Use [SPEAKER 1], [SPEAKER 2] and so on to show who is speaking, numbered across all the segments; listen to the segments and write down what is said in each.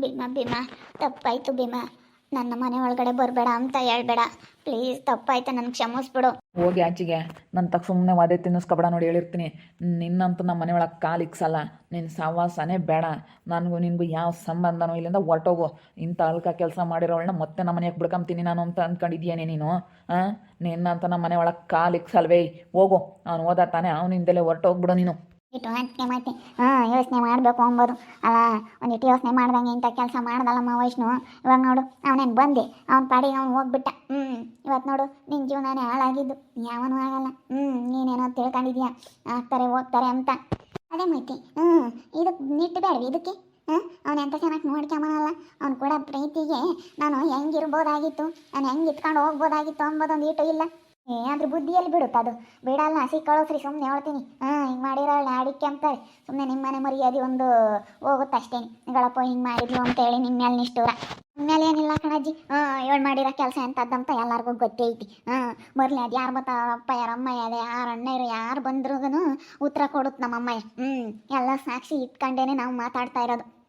[SPEAKER 1] ಭೀಮಾ ಭೀಮಾ, ತಪ್ಪಾಯ್ತು ಭೀಮಾ. ನನ್ನ ಮನೆ ಒಳಗಡೆ ಬರಬೇಡ ಅಂತ ಹೇಳ್ಬೇಡ. ಪ್ಲೀಸ್ ತಪ್ಪಾಯ್ತು ನನಗೆ ಕ್ಷಮಿಸ್ಬಿಡು.
[SPEAKER 2] ಹೋಗಿ ಆಚೆಗೆ. ನನ್ನ ತಕ್ಕ ಸುಮ್ಮನೆ ವಾದೆ ತಿನ್ನಿಸ್ಕೊಬೇಡ ನೋಡಿ ಹೇಳಿರ್ತೀನಿ. ನಿನ್ನಂತೂ ನಮ್ಮ ಮನೆ ಒಳಗೆ ಕಾಲು ಇಕ್ಸಲ್ಲ. ನಿನ್ನ ಸವಾಸನೇ ಬೇಡ. ನನಗೂ ನಿನಗೂ ಯಾವ ಸಂಬಂಧನೂ ಇಲ್ಲಿಂದ ಹೊರಟೋಗು. ಇಂಥ ಅಲ್ಕ ಕೆಲಸ ಮಾಡಿರೋಳನ್ನ ಮತ್ತೆ ನಮ್ಮ ಮನೆಗೆ ಬಿಡ್ಕೊಂತೀನಿ ನಾನು ಅಂತ ಅಂದ್ಕೊಂಡಿದ್ಯೇನೆ ನೀನು? ಹಾಂ ನಿನ್ನಂತ ನಮ್ಮ ಮನೆ ಒಳಗೆ ಕಾಲು ಇಕ್ಸಲ್ವೇ ಹೋಗು. ಅವ್ನು ಓದ ತಾನೆ ಅವನಿಂದಲೇ ಹೊರಟೋಗ್ಬಿಡು ನೀನು.
[SPEAKER 1] ಇಟ್ಟು ಯೋಚನೆ ಮಾಡ್ತೀನಿ ಹಾಂ ಯೋಚನೆ ಮಾಡಬೇಕು ಅಂಬೋದು. ಅಲ್ಲ ಒಂದಿಟ್ಟು ಯೋಚನೆ ಮಾಡ್ದಂಗೆ ಇಂಥ ಕೆಲಸ ಮಾಡ್ದಲ್ಲಮ್ಮ ವೈಷ್ಣು. ಇವಾಗ ನೋಡು, ಅವನೇನು ಬಂದೆ. ಅವ್ನ ಪಾಡಿಗೆ ಅವ್ನು ಹೋಗ್ಬಿಟ್ಟ. ಹ್ಞೂ ಇವತ್ತು ನೋಡು ನಿನ್ನ ಜೀವನನೇ ಹಾಳಾಗಿದ್ದು. ಯಾವನೂ ಆಗಲ್ಲ. ಹ್ಞೂ ನೀನೇನೋ ತಿಳ್ಕೊಂಡಿದ್ಯಾ? ಆಗ್ತಾರೆ, ಹೋಗ್ತಾರೆ ಅಂತ. ಅದೇ ಮೈತಿ. ಹ್ಞೂ ಇದು ನಿಟ್ಟು ಇದಕ್ಕೆ. ಹಾಂ ಅವ್ನು ಎಂತ ಚೆನ್ನಾಗಿ ನೋಡ್ಕೊಂಬನಲ್ಲ. ಅವ್ನು ಕೂಡ ಪ್ರೀತಿಗೆ ನಾನು ಹೆಂಗಿರ್ಬೋದಾಗಿತ್ತು. ನಾನು ಹೆಂಗೆ ಇಟ್ಕೊಂಡು ಹೋಗ್ಬೋದಾಗಿತ್ತು ಅಂಬೋದೊಂದು ಇಟ್ಟು ಇಲ್ಲ. ಏ, ಅದ್ರ ಬುದ್ಧಿಯಲ್ಲಿ ಬಿಡುತ್ತೆ ಅದು ಬಿಡಲ್ಲ ಹಸಿ ಕಳಿಸ್ರಿ ಸುಮ್ಮನೆ ಹೇಳ್ತೀನಿ. ಹಾಂ, ಹಿಂಗೆ ಮಾಡಿರೋಳ ಅಡಿಕೆ ಅಂತಾರೆ ಸುಮ್ಮನೆ ನಿಮ್ಮ ಮನೆ ಮರ್ಯಾದೆ ಒಂದು ಹೋಗುತ್ತೆ ಅಷ್ಟೇ. ನಿಗಳಪ್ಪ ಹಿಂಗೆ ಮಾಡಿದ್ವಿ ಅಂತೇಳಿ ನಿಮ್ಮ ಮೇಲೆ ನಿಷ್ಠೂರ. ಮೇಲೆ ಏನಿಲ್ಲ ಕಣಜ್ಜಿ. ಹಾಂ, ಏಳು ಮಾಡಿರೋ ಕೆಲಸ ಎಂಥದ್ದಂತ ಎಲ್ಲರಿಗೂ ಗೊತ್ತೇ ಐತಿ. ಹಾಂ, ಬರಲಿ, ಅದು ಯಾರು ಬರ್ತಾರಪ್ಪ ಯಾರಮ್ಮ ಅದೇ ಯಾರು ಅಣ್ಣರು ಯಾರು ಬಂದ್ರೂ ಉತ್ತರ ಕೊಡುತ್ತೆ ನಮ್ಮಮ್ಮಯ್ಯ. ಹ್ಞೂ ಎಲ್ಲ ಸಾಕ್ಷಿ ಇಟ್ಕೊಂಡೇನೆ ನಾವು ಮಾತಾಡ್ತಾ ಇರೋದು.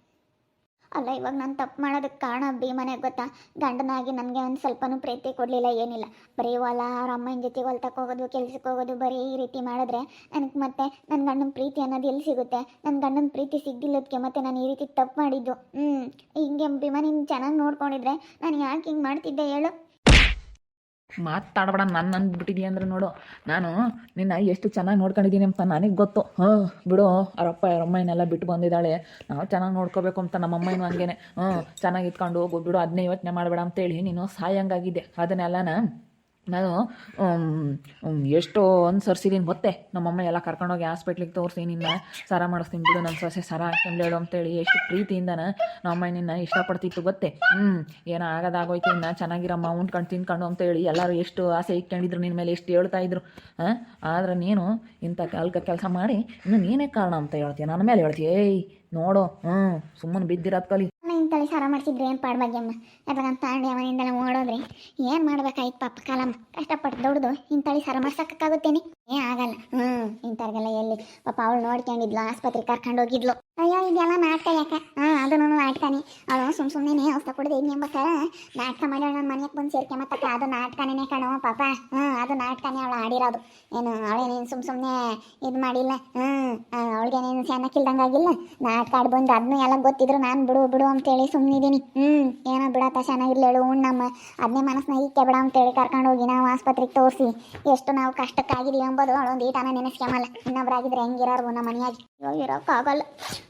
[SPEAKER 1] ಅಲ್ಲ, ಇವಾಗ ನಾನು ತಪ್ಪು ಮಾಡೋದಕ್ಕೆ ಕಾರಣ ಭೀಮನೆ ಗೊತ್ತಾ? ಗಂಡನಾಗಿ ನನಗೆ ಒಂದು ಸ್ವಲ್ಪನೂ ಪ್ರೀತಿ ಕೊಡಲಿಲ್ಲ, ಏನಿಲ್ಲ. ಬರೀ ಹೊಲ, ಅವ್ರ ಅಮ್ಮನ ಜೊತೆಗೆ ಹೊಲ್ತಕ್ಕೆ ಹೋಗೋದು ಕೆಲ್ಸಕ್ಕೆ ಹೋಗೋದು, ಬರೀ ಈ ರೀತಿ ಮಾಡಿದ್ರೆ ನನಗೆ ಮತ್ತೆ ನನ್ನ ಗಂಡನ ಪ್ರೀತಿ ಅನ್ನೋದು ಎಲ್ಲಿ ಸಿಗುತ್ತೆ? ನನ್ನ ಗಂಡನ ಪ್ರೀತಿ ಸಿಗ್ದಿಲ್ಲದಕ್ಕೆ ಮತ್ತೆ ನಾನು ಈ ರೀತಿ ತಪ್ಪು ಮಾಡಿದ್ದು? ಹ್ಞೂ ಹಿಂಗೆ ಭೀಮ ನೀನು ಚೆನ್ನಾಗಿ ನೋಡ್ಕೊಂಡಿದ್ರೆ ನಾನು ಯಾಕೆ ಹಿಂಗೆ ಮಾಡ್ತಿದ್ದೆ ಹೇಳು?
[SPEAKER 2] ಮಾತಾಡಬೇಡ ನನ್ನ ಅಂದ್ಬಿಟ್ಟಿದ್ಯಾ ಅಂದ್ರೆ ನೋಡು. ನಾನು ನಿನ್ನ ಎಷ್ಟು ಚೆನ್ನಾಗಿ ನೋಡ್ಕೊಂಡಿದ್ದೀನಿ ಅಂತ ನನಗೆ ಗೊತ್ತು. ಹಾಂ, ಬಿಡು ಅವರಪ್ಪ ಅವರಮ್ಮನೆಲ್ಲ ಬಿಟ್ಟು ಬಂದಿದ್ದಾಳೆ. ನಾವು ಚೆನ್ನಾಗಿ ನೋಡ್ಕೋಬೇಕು ಅಂತ ನಮ್ಮ ಅಮ್ಮನೂ ಹಂಗೇನೆ. ಹ್ಞೂ ಚೆನ್ನಾಗಿ ಇಟ್ಕೊಂಡು ಹೋಗು, ಬಿಡು ಅದನ್ನೇ ಯೋಚನೆ ಮಾಡಬೇಡ ಅಂತೇಳಿ ನೀನು ಸಾಯಂಗಾಗಿದ್ದೆ ಅದನ್ನೆಲ್ಲನ ನಾನು ಎಷ್ಟೋ ಅನುಸರಿಸಿದ್ದೀನಿ ಗೊತ್ತೆ ನಮ್ಮಮ್ಮ ಎಲ್ಲ ಕರ್ಕೊಂಡೋಗಿ ಹಾಸ್ಪಿಟ್ಲಿಗೆ ತೋರಿಸಿ, ನಿನ್ನ ಸರ ಮಾಡಿಸ್ತೀನಿ ಬಿಡು ನನ್ನ ಸೊಸೆ ಸರ ಹೇಳು ಅಂತೇಳಿ ಎಷ್ಟು ಪ್ರೀತಿಯಿಂದನ ನಮ್ಮಮ್ಮ ನಿನ್ನ ಇಷ್ಟಪಡ್ತಿತ್ತು ಗೊತ್ತೆ? ಹ್ಞೂ ಏನೋ ಆಗೋದಾಗೋಯ್ತು, ಇನ್ನು ಚೆನ್ನಾಗಿರಮ್ಮ ಉಂಡ್ಕೊಂಡು ತಿನ್ಕೊಂಡು ಅಂತೇಳಿ ಎಲ್ಲರೂ ಎಷ್ಟು ಆಸೆ ಇಟ್ಕೊಂಡಿದ್ರು ನಿನ್ನ ಮೇಲೆ ಎಷ್ಟು ಹೇಳ್ತಾ ಇದ್ರು, ಹಾಂ? ಆದ್ರೆ ನೀನು ಇಂಥ ಕಲ್ಕ ಕೆಲಸ ಮಾಡಿ ಇನ್ನು ನೀನೇ ಕಾರಣ ಅಂತ ಹೇಳ್ತೀಯ, ನನ್ನ ಮೇಲೆ ಹೇಳ್ತೀಯ, ಏಯ್, ನೋಡು ಹ್ಞೂ ಸುಮ್ಮನೆ ಬಿದ್ದಿರೋದು ಕಲಿ.
[SPEAKER 1] ಇಂತಳಿ ಸಾರ ಮಾಡಿಸಿದ್ರೆ ಏನು ಪಾಡ್ಬಾಗ್ಯಮ್ಮ ಯಾವಾಗ ತಾಂಡಿ ಅವನಿಂದೆಲ್ಲ ಓಡೋದ್ರೆ ಏನು ಮಾಡ್ಬೇಕಾಯ್ತು ಪಾಪ ಕಾಲಮ್ಮ? ಕಷ್ಟಪಟ್ಟು ದುಡ್ದು ಇಂತಳಿ ಸಾರ ಮಾಡ್ಸಕ್ಕಾಗುತ್ತೇನೆ. ಏ, ಆಗಲ್ಲ. ಹ್ಮ್, ಇಂಥವ್ರಿಗೆಲ್ಲ ಎಲ್ಲಿ? ಪಾಪ ಅವಳು ನೋಡ್ಕೊಂಡಿದ್ಲು, ಆಸ್ಪತ್ರೆಗೆ ಕರ್ಕೊಂಡು ಹೋಗಿದ್ಲು. ಅಯ್ಯೋ, ಇದೆಲ್ಲ ನಾಟಕ ಯಾಕೆ ಹಾ ಅದನ್ನು ನಾಟಕನೇ ಅವಳು ಸುಮ್ ಸುಮ್ಮನೆ ಹೊಸ ಕುಡಿದು ಹಿಂಗೆ ಎಂಬಕ್ಕಾರ ನಾಟಕ ಮಾಡಿ ನನ್ನ ಮನೆಗೆ ಬಂದು ಸೇರ್ಕೊಂಬತ್ತಕ್ಕ ಅದು ನಾಟಕನೇ ಕಣೋ, ಪಾಪ. ಹ್ಮ್, ಅದು ನಾಟಕನೇ ಅವಳು ಆಡಿರೋದು. ಏನು ಅವಳೇನೇನು ಸುಮ್ ಸುಮ್ಮನೆ ಇದು ಮಾಡಿಲ್ಲ? ಹ್ಮ್ ಅವಳಿಗೇನೇನು ಚೆನ್ನಾಗಿಲ್ದಂಗಾಗಿಲ್ಲ ನಾಟಕ ಆಡಿ ಬಂದು ಅದನ್ನೂ ಎಲ್ಲ ಗೊತ್ತಿದ್ರು ನಾನು ಬಿಡು ಬಿಡು ಅಂತೇಳಿ ಸುಮ್ಮನಿದ್ದೀನಿ ಹ್ಮ್, ಏನೋ ಬಿಡತ್ತ ಚೆನ್ನಾಗಿರ್ಲಿ ಹೇಳು ಉಣ್ಣಮ್ಮ ಅದನ್ನೇ ಮನಸ್ಸನ್ನ ಈಕೆ ಬಿಡ ಅಂತೇಳಿ ಕರ್ಕೊಂಡು ಹೋಗಿ ನಾವು ಆಸ್ಪತ್ರೆಗೆ ತೋರಿಸಿ. ಎಷ್ಟು ನಾವು ಕಷ್ಟಕ್ಕಾಗಿದೀವಿ ಎಂಬುದು ಅವಳೊಂದು ಈಟನ ನೆನೆಸ್ಕೊಂಬಲ್ಲ ಇನ್ನೊಬ್ರಾಗಿದ್ರೆ ಹೆಂಗಿರೋರು ನಮ್ಮ ಮನೆಯಾಗಿ. ಅಯ್ಯೋ ಇರೋಕ್ಕಾಗಲ್ಲ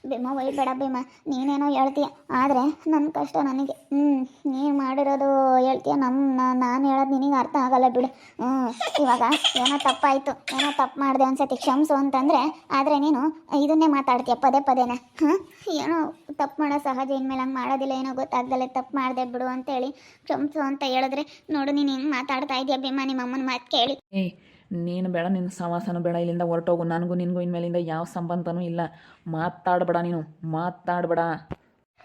[SPEAKER 1] ಭೀಮ ಒಯ್ಬೇಡ ಭೀಮ. ನೀನೇನೋ ಹೇಳ್ತೀಯ. ಆದರೆ ನನ್ನ ಕಷ್ಟ ನನಗೆ. ಹ್ಞೂ ನೀನು ಮಾಡಿರೋದು ಹೇಳ್ತೀಯ. ನಮ್ಮ ನಾನು ಹೇಳೋದು ನಿನಗೆ ಅರ್ಥ ಆಗಲ್ಲ ಬಿಡು. ಹ್ಞೂ ಇವಾಗ ಏನೋ ತಪ್ಪಾಯಿತು. ಏನೋ ತಪ್ಪು ಮಾಡಿದೆ ಅನ್ಸತಿ ಕ್ಷಮಿಸು ಅಂತಂದರೆ ಆದರೆ ನೀನು ಇದನ್ನೇ ಮಾತಾಡ್ತೀಯ, ಪದೇ ಪದೇನೆ. ಹಾಂ? ಏನೋ ತಪ್ಪು ಮಾಡೋ ಸಹಜ ಇನ್ಮೇಲೆ ಹಂಗೆ ಮಾಡೋದಿಲ್ಲ. ಏನೋ ಗೊತ್ತಾಗ್ದಲ್ಲೇ ತಪ್ಪು ಮಾಡಿದೆ ಬಿಡು ಅಂತೇಳಿ. ಕ್ಷಮಿಸು ಅಂತ ಹೇಳಿದ್ರೆ ನೋಡು ನೀನು ಹಿಂಗೆ ಮಾತಾಡ್ತಾ ಇದೆಯಾ ಭೀಮ ನಿಮ್ಮ ಅಮ್ಮನ ಮಾತು ಕೇಳಿ.
[SPEAKER 2] ನೀನು ಬೇಡ, ನಿನ್ನ ಸಮಾಸನೂ ಬೇಡ, ಇಲ್ಲಿಂದ ಹೊರಟೋಗು. ನನಗೂ ನಿನಗೂ ಇನ್ಮೇಲಿಂದ ಯಾವ ಸಂಬಂಧನೂ ಇಲ್ಲ. ಮಾತಾಡಬೇಡ ನೀನು, ಮಾತಾಡಬೇಡ.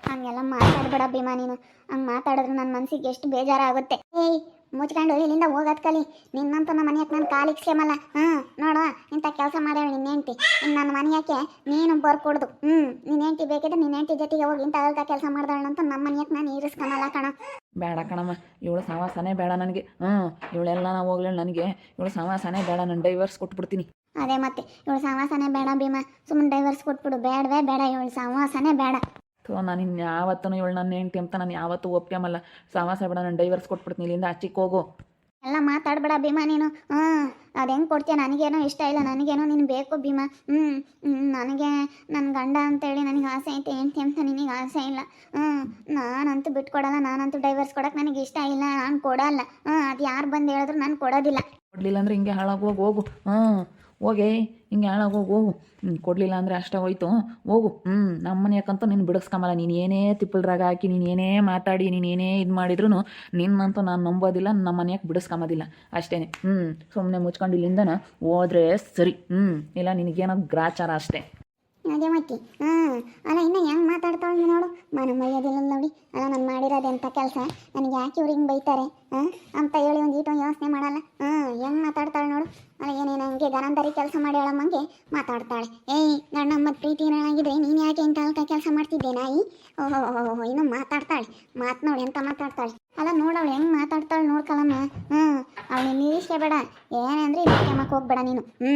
[SPEAKER 1] ಹಂಗೆಲ್ಲ ಮಾತಾಡಬೇಡ ಭೀಮಾ ನೀನು. ಹಂಗೆ ಮಾತಾಡಿದ್ರೆ ನನ್ನ ಮನಸ್ಸಿಗೆ ಎಷ್ಟು ಬೇಜಾರಾಗುತ್ತೆ. ಏಯ್ ಮುಚ್ಕೊಂಡು ಇಲ್ಲಿಂದ ಹೋಗತ್ ಕಲಿ. ನಿನ್ನಂತ ನಮ್ಮ ಮನೆಯಕ್ಕೆ ನಾನು ಕಾಲಿಕ್ಸ್ಕೇಮಲ್ಲ ಹ್ಞೂ ನೋಡು ನೋಡುವ. ಇಂಥ ಕೆಲಸ ಮಾಡ್ಯಾಳ ನಿನ್ನ ಹೆಂಡ್ತಿ. ಇನ್ನು ನನ್ನ ಮನೆಯಕ್ಕೆ ನೀನು ಬರ್ಕೊಡ್ದು? ಹ್ಞೂ ನಿನ್ನ ಹೆಂಡ್ತಿ ಬೇಕಿದ್ರೆ ನಿನ್ನ ಹೆಂಡ್ತಿ ಜೊತೆಗೆ ಹೋಗಿ ಇಂಥ ಕೆಲಸ ಮಾಡ್ದಾಳಂತ ನಮ್ಮ ಮನೆಯಕ್ಕೆ ನಾನು ಇರಿಸ್ಕೊಳಲ್ಲ ಕಣ.
[SPEAKER 2] ಬೇಡ ಕಣಮ್ಮ ಇವಳು ಸವಾಸನೇ ಬೇಡ ನನಗೆ. ಹ್ಞೂ ಇವಳೆಲ್ಲ ನಾನು ಹೋಗ್ಲಿ ನನಗೆ. ಇವಳು ಸವಾಸನೇ ಬೇಡ ನಾನು ಡೈವರ್ಸ್ ಕೊಟ್ಬಿಡ್ತೀನಿ.
[SPEAKER 1] ಅದೇ ಮತ್ತೆ ಇವಳು ಸಹವಾಸನೇ ಬೇಡ ಭೀಮಾ. ಸುಮ್ಮನೆ ಡೈವರ್ಸ್ ಕೊಟ್ಬಿಡು. ಬೇಡವೇ ಬೇಡ ಇವಳು ಸಹವಾಸನೇ ಬೇಡ.
[SPEAKER 2] ಸೊ ನಾನು ಇನ್ನು ಯಾವತ್ತೂ ಇವಳು ನನ್ನ ಹೆಂಡತಿ ಅಂತ ನಾನು ಯಾವತ್ತೂ ಒಪ್ಕೊಂಬಲ್ಲ ಸವಾಸ ಬೇಡ ನಾನು ಡೈವರ್ಸ್ ಕೊಟ್ಬಿಡ್ತೀನಿ. ಇಲ್ಲಿಂದ ಆಚೆಗೆ ಹೋಗು.
[SPEAKER 1] ಎಲ್ಲ ಮಾತಾಡ್ಬೇಡ ಭೀಮಾ ನೀನು. ಹ್ಞೂ ಅದು ಹೆಂಗೆ ಕೊಡ್ತೀಯ? ನನಗೇನೋ ಇಷ್ಟ ಇಲ್ಲ. ನನಗೇನೋ ನೀನು ಬೇಕು ಭೀಮಾ. ಹ್ಞೂ ನನಗೆ ನನ್ನ ಗಂಡ ಅಂತೇಳಿ ನನಗೆ ಆಸೆ ಐತೆ ಹೆಂಡ್ತಿ ಅಂತ ನಿನಗೆ ಆಸೆ ಇಲ್ಲ. ಹ್ಞೂ ನಾನಂತೂ ಬಿಟ್ಕೊಡಲ್ಲ. ನಾನಂತೂ ಡೈವರ್ಸ್ ಕೊಡೋಕೆ ನನಗೆ ಇಷ್ಟ ಇಲ್ಲ. ನಾನು ಕೊಡಲ್ಲ. ಹ್ಞೂ ಅದು ಯಾರು ಬಂದು ಹೇಳಿದ್ರು ನಾನು ಕೊಡೋದಿಲ್ಲ.
[SPEAKER 2] ಕೊಡಲಿಲ್ಲ ಅಂದ್ರೆ ಹಿಂಗೆ ಹಾಳಾಗೋಗಿ ಹೋಗು ಹೋಗು. ಹ್ಞೂ ಹೋಗೆ, ಹಿಂಗೆ ಹಾಳಾಗಿ ಹೋಗು ಕೊಡಲಿಲ್ಲ ಅಂದರೆ ಅಷ್ಟೇ ಹೋಯ್ತು. ಹೋಗು. ಹ್ಞೂ ನಮ್ಮ ಮನೆಯಕ್ಕಂತೂ ನೀನು ಬಿಡಿಸ್ಕೊಂಬಲ್ಲ ನೀನು ಏನೇ ತಿಪ್ಪಲ್ರಾಗ ಹಾಕಿ, ನೀನು ಏನೇ ಮಾತಾಡಿ, ನೀನು ಏನೇ ಇದು ಮಾಡಿದ್ರು ನಿನ್ನಂತೂ ನಾನು ನಂಬೋದಿಲ್ಲ ನಮ್ಮ ಮನೆಯಕ್ಕೆ ಬಿಡಿಸ್ಕೊಂಬೋದಿಲ್ಲ ಅಷ್ಟೇ ಹ್ಞೂ ಸುಮ್ಮನೆ ಮುಚ್ಕೊಂಡು ಇಲ್ಲಿಂದನ ಹೋದ್ರೆ ಸರಿ. ಹ್ಞೂ ಇಲ್ಲ ನಿನಗೇನೋ ಗ್ರಾಚಾರ ಅಷ್ಟೇ.
[SPEAKER 1] ಅದೇ ಮತ್ತೆ. ಹಾಂ, ಅಲ್ಲ ಇನ್ನು ಹೆಂಗೆ ಮಾತಾಡ್ತಾಳೆ ನೋಡು. ಮನ ಮೈಯೋದಿಲ್ಲ ನೋಡಿ. ಅಲ್ಲ ನಾನು ಮಾಡಿರೋದೆಂಥ ಕೆಲಸ? ನನಗೆ ಯಾಕೆ ಇವ್ರು ಹಿಂಗೆ ಬೈತಾರೆ? ಹಾಂ, ಅಂತ ಹೇಳಿ ಒಂದು ಈಟೊಂದು ಯೋಚನೆ ಮಾಡಲ್ಲ. ಹಾಂ, ಹೆಂಗೆ ಮಾತಾಡ್ತಾಳೆ ನೋಡು. ಅಲ್ಲ ಏನೇನು ಹಂಗೆ ಗರಂದರಿ ಕೆಲಸ ಮಾಡಿ ಹೇಳಮ್ಮಂಗೆ ಮಾತಾಡ್ತಾಳೆ. ಏಯ್, ನನ್ನ ಮತ್ತು ಪ್ರೀತಿ ಆಗಿದ್ರೆ ನೀನು ಯಾಕೆ ಇಂಥ ಕೆಲಸ ಮಾಡ್ತಿದ್ದೆ ನಾಯಿ? ಓಹೋ ಓಹೋ ಇನ್ನು ಮಾತಾಡ್ತಾಳೆ. ಮಾತು ನೋಡಿ ಎಂತ ಮಾತಾಡ್ತಾಳೆ. ಅಲ್ಲ ನೋಡವಳು ಹೆಂಗೆ ಮಾತಾಡ್ತಾಳೆ ನೋಡ್ಕಳಮ್ಮ ಹ್ಞೂ ಅವಳು ನಿರೀಕ್ಷೆ ಬೇಡ ಏನಂದ್ರೆ ಇಲ್ಲಿಕ್ಕೆ ಹೋಗ್ಬೇಡ ನೀನು. ಹ್ಞೂ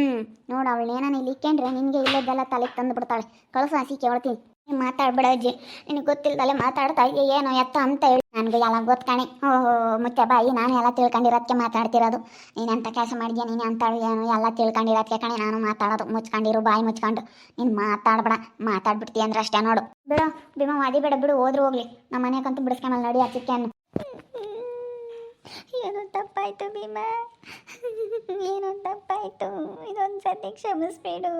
[SPEAKER 1] ನೋಡು ಅವಳು ಇಲ್ಲಿ ಇಕ್ಕೊಂಡ್ರೆ ನಿನಗೆ ಇಲ್ಲದೆಲ್ಲ ತಲೆಗೆ ತಂದು ಬಿಡ್ತಾಳೆ. ಕಳ್ಸು ಹಸಿ ಕೇಳ್ತೀನಿ. ನೀನು ಮಾತಾಡ್ಬೇಡ ಅಜ್ಜಿ. ನಿನಗೆ ಗೊತ್ತಿಲ್ದಲೆ ಮಾತಾಡ್ತಾ ಇದೆಯಾ ಏನು ಎತ್ತ ಅಂತ ಹೇಳಿ. ನನಗೆ ಎಲ್ಲ ಗೊತ್ತಾಣೆ ಓಹೋ ಮುಚ್ಚ ಬಾಯಿ, ನಾನು ಎಲ್ಲ ತಿಳ್ಕೊಂಡಿರೋದಕ್ಕೆ ಮಾತಾಡ್ತಿರೋದು. ನೀನು ಎಂಥ ಕೆಲಸ ಮಾಡಿದ್ಯಾ, ನೀನು ಅಂತಾಳು ಏನು ಎಲ್ಲ ತಿಳ್ಕೊಂಡಿರೋದಕ್ಕೆ ಕಣೆ. ನಾನು ಮಾತಾಡೋದು ಮುಚ್ಕೊಂಡಿರು, ಬಾಯಿ ಮುಚ್ಕೊಂಡು. ನೀನು ಮಾತಾಡ್ಬೇಡ. ಮಾತಾಡ್ಬಿಡ್ತೀಯ ಅಂದ್ರೆ ಅಷ್ಟೇ ನೋಡು. ಬಿಡು, ಭೀಮ, ವಾದಿ ಬೇಡ. ಬಿಡು, ಹೋದ್ರು ಹೋಗ್ಲಿ. ನಮ್ಮ ಮನೆಗಂತೂ ಬಿಡಿಸ್ಕೊಂಬಲ್ಲ ನೋಡಿ ಹಚ್ಚಿಕ್ಕೆ ಏನು ತಪ್ಪಾಯ್ತು ಭೀಮಾ. ಏನು ತಪ್ಪಾಯ್ತು. ಇದೊಂದು ಸತಿ ಕ್ಷಮಿಸ್ಬೇಡು.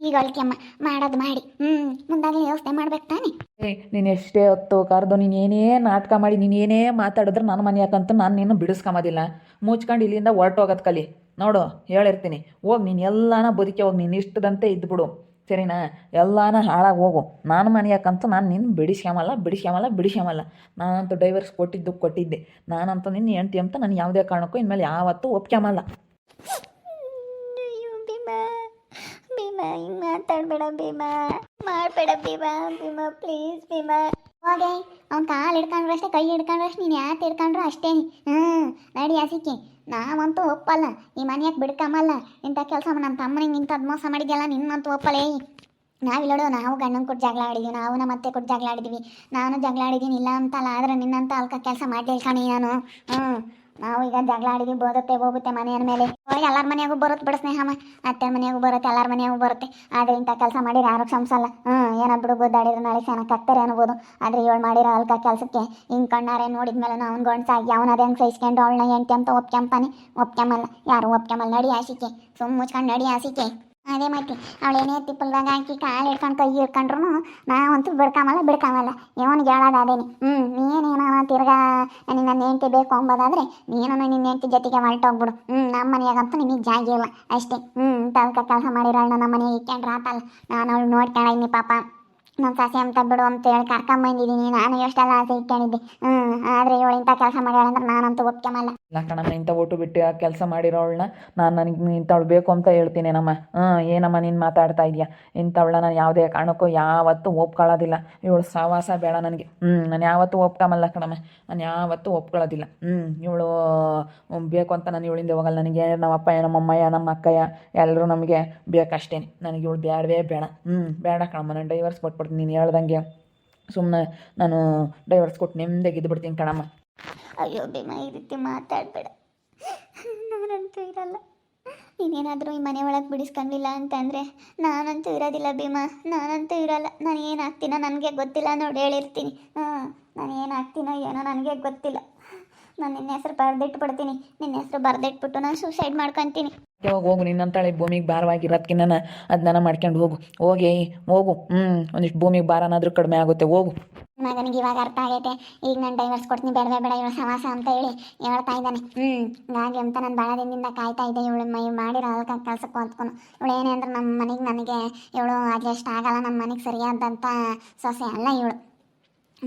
[SPEAKER 1] ಈಗ ಅಮ್ಮ ಮಾಡೋದು ಮಾಡಿ. ಹ್ಞೂ ಮುಂದಾಗಲೇ ಯೋಚನೆ ಮಾಡ್ಬೇಕು ತಾನೆ?
[SPEAKER 2] ಏ ನೀನು ಎಷ್ಟೇ ಹೊತ್ತು ಕರೆದು ನೀನು ಏನೇ ನಾಟಕ ಮಾಡಿ ನೀನು ಏನೇ ಮಾತಾಡಿದ್ರೆ ನನ್ನ ಮನೆ ಯಾಕಂತ ನಾನು ನಿನ್ನ ಬಿಡಿಸ್ಕೊಂಬೋದಿಲ್ಲ ಮುಚ್ಕೊಂಡು ಇಲ್ಲಿಂದ ಹೊರಟೋಗೋದು ಕಲಿ. ನೋಡು ಹೇಳಿರ್ತೀನಿ. ಹೋಗಿ ನೀನು ಎಲ್ಲಾನ ಬದುಕಿ ಹೋಗಿ ನೀನು ಇಷ್ಟದಂತೆ ಇದ್ಬಿಡು. ಸರಿನಾ ಎಲ್ಲಾನ ಹಾಳಾಗಿ ಹೋಗು. ನಾನು ಮನೆ ಯಾಕಂತ ನಾನು ನಿನ್ನ ಬಿಡಿಸ್ಯಾಮಲ್ಲ ಬಿಡಿಸ್ಕೊಂಬಲ್ಲ ಬಿಡಿಸ್ಯಾಮಲ್ಲ ನಾನಂತೂ ಡೈವರ್ಸ್ ಕೊಟ್ಟಿದ್ದು ಕೊಟ್ಟಿದ್ದೆ. ನಾನಂತೂ ನಿನ್ನ ಹೆಂಡ್ತಿ ಅಂತ ನಾನು ಯಾವುದೇ ಕಾರಣಕ್ಕೂ ಇನ್ಮೇಲೆ ಯಾವತ್ತೂ
[SPEAKER 1] ಒಪ್ಕ್ಯಾಮಲ್ಲ. ಭೀಮ. ಹಿಂಗೆ ಮಾತಾಡಬೇಡ ಭೀಮಾ. ಮಾಡಬೇಡ ಭೀಮಾ ಭೀಮಾ ಪ್ಲೀಸ್ ಭೀಮ. ಹೋಗೆ ಅವ್ನು ಕಾಲು ಹಿಡ್ಕೊಂಡ್ರು ಅಷ್ಟೇ, ಕೈ ಹಿಡ್ಕೊಂಡ್ರು ಅಷ್ಟೇ, ನೀನು ಯಾಕೆ ಹಿಡ್ಕೊಂಡ್ರು ಅಷ್ಟೇ ಹ್ಞೂ ನಡಿ ಹಸಿಕೆ ನಾವಂತೂ ಒಪ್ಪಲ್ಲ, ಈ ಮನೆಯಾಗ ಬಿಡ್ಕಮಲ್ಲ ಇಂಥ ಕೆಲಸ ನಮ್ಮ ತಮ್ಮನಿಗೆ ಇಂಥದ್ದು ಮೋಸ ಮಾಡಿದ್ಯಲ್ಲ, ನಿನ್ನಂತೂ ಒಪ್ಪಲೇ. ನಾವಿಲ್ಲೋಡು ನಾವು ಗಂಡನ ಕೊಟ್ಟು ಜಗಳ ಆಡಿದ್ವಿ, ನಾವು ನಮ್ಮ ಮತ್ತೆ ಕೊಟ್ಟು ಜಗಳ ಆಡಿದ್ವಿ, ನಾನು ಜಗಳ ಆಡಿದ್ದೀನಿ, ಇಲ್ಲ ಅಂತಲ್ಲ, ಆದ್ರೆ ನಿನ್ನಂತ ಅಲ್ಕ ಕೆಲಸ ಮಾಡಿ ಕಣಿ ನಾನು. ಹ್ಞೂ ನಾವು ಈಗ ಜಗಳ ಆಡಿದ್ವಿ, ಬೋದತ್ತೆ ಹೋಗುತ್ತೆ ಮನೆಯ ಮೇಲೆ. ಹೋಗಿ ಎಲ್ಲರ ಮನೆಯಾಗೂ ಬರುತ್ತೆ ಬಿಡು ಸ್ನೇಹಮ್ಮ ಅತ್ತೆ ಮನೆಯಾಗೂ ಬರುತ್ತೆ, ಎಲ್ಲರ ಮನೆಯಾಗೂ ಬರುತ್ತೆ. ಆದರೆ ಇಂಥ ಕೆಲಸ ಮಾಡಿದ್ರೆ ಯಾರು ಕ್ಷಮಿಸಲ್ಲ ಹ್ಞೂ ಏನೋ ಬಿಡು ನಾಳೆ ಚೆನ್ನಾಗಿ ಹಾಕ್ತಾರೆ ಅನ್ಬೋದು. ಆದರೆ ಇವಳು ಮಾಡಿರೋ ಅಲ್ಕ ಕೆಲಸಕ್ಕೆ ಹಿಂಗೆ ಕಣ್ಣಾರೆ ನೋಡಿದ್ಮೇಲೆ ನಾವು ಅವ್ನು ಗೊಂಡ್ಸಾಗಿ ಅವನ ಅದೇ ಸಹಿಸ್ಕೊಂಡು ಅವಳನ್ನ ಎಂಟಿ ಅಂತ ಒಪ್ಕೊಂತಾನೆ ಒಪ್ಕೊಂಬಲ್ಲ ಯಾರು ಒಪ್ಕೊಂಬಲ್ಲ ನಡಿ ಆಸಿಕೆ ಸುಮ್ಮ ಮುಚ್ಕೊಂಡು ನಡಿ ಆಸಿಕೆ ಅದೇ ಮತ್ತೆ ಅವಳು ಏನೇ ತಿಪ್ಪಲ್ದಾಗ ಹಾಕಿ ಕಾಲು ಹಿಡ್ಕೊಂಡು ಕೈ ಹಿಡ್ಕೊಂಡ್ರು ನಾವಂತೂ ಬಿಡ್ಕೊಂಬಲ್ಲ ಬಿಡ್ಕಾಮಲ್ಲ ಇವನಿಗೆ ಹೇಳೋದು ಅದೇನಿ ಹ್ಞೂ ನೀನೇನೋ ತಿರ್ಗಾ ನಿನ್ನ ಹೆಂಡತಿ ಬೇಕು ಅಂಬೋದಾದ್ರೆ ನೀನು ನಿನ್ನ ಹೆಂಡತಿ ಜೊತೆಗೆ ಹೊರಟೋಗ್ಬಿಡು ಹ್ಞೂ ನಮ್ಮ ಮನೆಯಾಗಂತೂ ನಿಮಗೆ ಜಾಗ ಇಲ್ಲ. ಅಷ್ಟೇ. ಹ್ಞೂ ತಲ್ಕ ಕೆಲಸ ಮಾಡಿರೋಣ ನಮ್ಮ ಮನೆಗೆ ಇಕ್ಕೊಂಡ್ರೆ ನಾನು ಅವಳು ನೋಡ್ಕೊಂಡೀನಿ ಪಾಪ. ನಮ್ಮ ಸಾಸಿ ಅಂತ ಬಿಡು ಅಂತ ಹೇಳಿ. ಕರ್ಕೊಂಬಂದಿದ್ದೀನಿ ನಾನು. ಎಷ್ಟೆಲ್ಲ ಆಸೆ ಇಟ್ಕೊಂಡಿದ್ದೆ. ಹ್ಞೂ ಆದರೆ ಇವಳು ಇಂಥ ಕೆಲಸ ಮಾಡ್ಯಾಳಂದ್ರೆ ನಾನಂತೂ ಒಪ್ಕೊಂಬಲ್ಲ
[SPEAKER 2] ಇಲ್ಲ ಕಣಮ್ಮ, ಇಂಥ ಒಟ್ಟು ಬಿಟ್ಟು ಆ ಕೆಲಸ ಮಾಡಿರೋಳನ್ನ ನಾನು ನನಗೆ ಇಂಥವಳು ಬೇಕು ಅಂತ ಹೇಳ್ತೀನಿ ನಮ್ಮ. ಹ್ಞೂ ಏನಮ್ಮ ನೀನು ಮಾತಾಡ್ತಾ ಇದೆಯಾ? ಇಂಥವಳ ನಾನು ಯಾವುದೇ ಕಾರಣಕ್ಕೂ ಯಾವತ್ತೂ ಒಪ್ಕೊಳ್ಳೋದಿಲ್ಲ. ಇವಳು ಸಹವಾಸ ಬೇಡ ನನಗೆ. ಹ್ಞೂ ನಾನು ಯಾವತ್ತೂ ಒಪ್ಕೊಂಬಲ್ಲ ಕಣಮ್ಮ. ನಾನು ಯಾವತ್ತೂ ಒಪ್ಕೊಳ್ಳೋದಿಲ್ಲ. ಹ್ಞೂ ಇವಳು ಬೇಕು ಅಂತ ನಾನು ಇವಳಿಂದ ಹೋಗಲ್ಲ. ನನಗೆ ನಮ್ಮ ಅಪ್ಪಯ್ಯ ನಮ್ಮ ಅಮ್ಮಯ್ಯ ನಮ್ಮ ಅಕ್ಕಯ್ಯ ಎಲ್ಲರೂ ನಮಗೆ ಬೇಕಷ್ಟೇ ನನಗೆ ಇವಳು ಬೇಡವೇ ಬೇಡ. ಹ್ಞೂ ಬೇಡ ಕಣಮ್ಮ. ನಾನು ಡೈವರ್ಸ್ ಕೊಟ್ಬಿಡ್ತೀನಿ ನೀನು ಹೇಳ್ದಂಗೆ. ಸುಮ್ಮನೆ ನಾನು ಡೈವರ್ಸ್ ಕೊಟ್ಟು ನೆಮ್ಮದಿಯಾಗಿ ಇದ್ಬಿಡ್ತೀನಿ ಕಣಮ್ಮ.
[SPEAKER 1] ಅಯ್ಯೋ ಭೀಮಾ ಈ ರೀತಿ ಮಾತಾಡಬೇಡ. ನಾನಂತೂ ಇರಲ್ಲ. ನೀನೇನಾದರೂ ಈ ಮನೆ ಒಳಗೆ ಬಿಡಿಸ್ಕೊಂಡಿಲ್ಲ ಅಂತಂದರೆ ನಾನಂತೂ ಇರೋದಿಲ್ಲ ಭೀಮಾ. ನಾನಂತೂ ಇರಲ್ಲ. ನಾನು ಏನಾಗ್ತೀನೋ ನನಗೆ ಗೊತ್ತಿಲ್ಲ ನೋಡಿ ಹೇಳಿರ್ತೀನಿ. ಹಾಂ, ನಾನು ಏನಾಗ್ತೀನೋ ಏನೋ ನನಗೆ ಗೊತ್ತಿಲ್ಲ. ನಾನು ನಿನ್ನ ಹೆಸರು ಬರೆದಿಟ್ಬಿಡ್ತೀನಿ. ನಿನ್ನ ಹೆಸರು ಬರೆದಿಟ್ಬಿಟ್ಟು ನಾನು ಸೂಸೈಡ್ ಮಾಡ್ಕೊತೀನಿ.
[SPEAKER 2] ಹೋಗು ಹೋಗು, ನಿನ್ನಂತಾಳೆ ಭೂಮಿಗೆ ಭಾರವಾಗಿರೋದಕ್ಕಿನ್ನ ಅದನ್ನ ಮಾಡ್ಕೊಂಡು ಹೋಗು. ಹೋಗಿ, ಹೋಗು. ಹ್ಮ್, ಒಂದಿಷ್ಟು ಭೂಮಿಗೆ ಭಾರನಾದರೂ ಕಡಿಮೆ ಆಗುತ್ತೆ. ಹೋಗು.
[SPEAKER 1] ಮಗನಿಗೆ ಇವಾಗ ಅರ್ಥ ಆಗೈತೆ. ಈಗ ನಾನು ಡೈವರ್ಸ್ ಕೊಡ್ತೀನಿ, ಬೇಡ ಬೇಡ ಇವಳು ಸಮಾಸ ಅಂತ ಹೇಳಿ ಹೇಳ್ತಾ ಇದ್ದಾನೆ. ಹ್ಮ್ ಹಾಗೆ ಅಂತ ನಾನು ಬಹಳ ದಿನದಿಂದ ಕಾಯ್ತಾ ಇದ್ದೆ. ಇವಳು ಮೈ ಮಾಡಿರೋ ಅದಕ್ಕೆ ಕೆಲಸಕ್ಕೆ ಹೊಂದ್ಕೊಂಡು ಇವಳು ಏನೇ ಅಂದ್ರೆ ನಮ್ಮ ಮನೆಗೆ ನನಗೆ, ಇವಳು ಅಡ್ಜಸ್ಟ್ ಆಗಲ್ಲ ನಮ್ಮ ಮನೆಗೆ ಸರಿಯಾದಂಥ ಸೊಸೆ ಅಲ್ಲ ಇವಳು.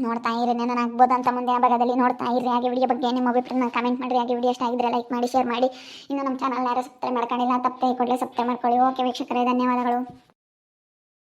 [SPEAKER 1] ನೋಡ್ತಾ ಇರಿ ನಾನು ಅಂತ ಮುಂದೆ ಆ ಭಾಗದಲ್ಲಿ ನೋಡ್ತಾ ಇರಿ. ಹಾಗೆ ವಿಡಿಯೋ ಬಗ್ಗೆ ನಿಮ್ಮ ಅಭಿಪ್ರಾಯ ಕಮೆಂಟ್ ಮಾಡಿರಿ. ಹಾಗೆ ವಿಡಿಯೋ ಇಷ್ಟ ಆಗಿದ್ರೆ ಲೈಕ್ ಮಾಡಿ ಶೇರ್ ಮಾಡಿ. ಇನ್ನು ನಮ್ಮ ಚಾನಲ್ ಯಾರು ಸಬ್ಸ್ಕ್ರೈಬ್ ಮಾಡ್ಕೊಂಡಿಲ್ಲ, ತಪ್ಪದೆ ಕೊಡಲಿ ಸಬ್ಸ್ಕ್ರೈಬ್ ಮಾಡ್ಕೊಳ್ಳಿ. ಓಕೆ ವೀಕ್ಷಕರೇ, ಧನ್ಯವಾದಗಳು.